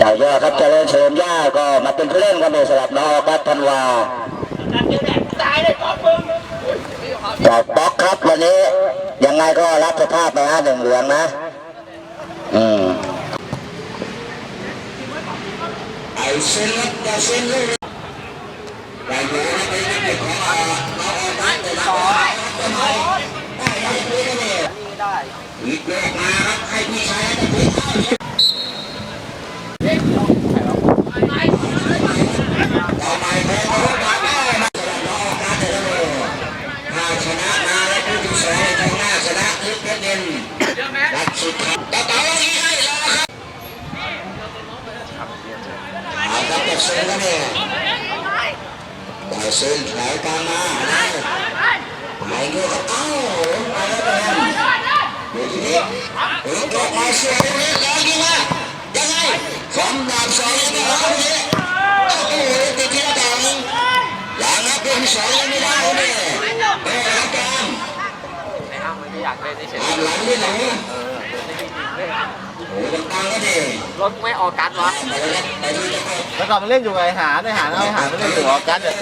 จ่ายยอดครับเจริญเฉลิมย่าก็มาเป็นผู้เล่นกันเลยสำหรับน้องออกัสธันวาจากป๊อกครับวันนี้ ยังไงก็รับสภาพไปห้าหนึ่งเหลืองนะ อืมไอเส้นรับจะเส้นเลยไปดู ชนะมาแล้วผู้ที่สองในทางหน้าชนะลึกเพชรเด่นนัดสุดท้ายต่อต่อวันนี้ให้แล้วครับเอาครับจะเซ็นแล้วเนี่ยต่เซ็นไหลตามมาได้ไหลเงี้ยก็เอ้าลงไปแล้วเนี่ยเดี๋ยวทีนี้เดี๋ยวตัวมาเสียตรงนี้แล้วยิงมายังไงสองดาบสองยังไงครับเนี่ยโอ้โหติดที่ระดับหนึ่ง อย่นสองยังไม่ได้เนี่ยเออครับจอมไอ้อ้ำมันไม่อยากเล่นเฉยหันหลังด้วยหลังเออเล่นจริงๆเลยโอ้ยตังก็ดีรถไม่ออกกัดวะแล้วก่อนมันเล่นอยู่ไงหาในหาเอาไอ้หาไม่เล่นอยู่ออกกัดเนี่ย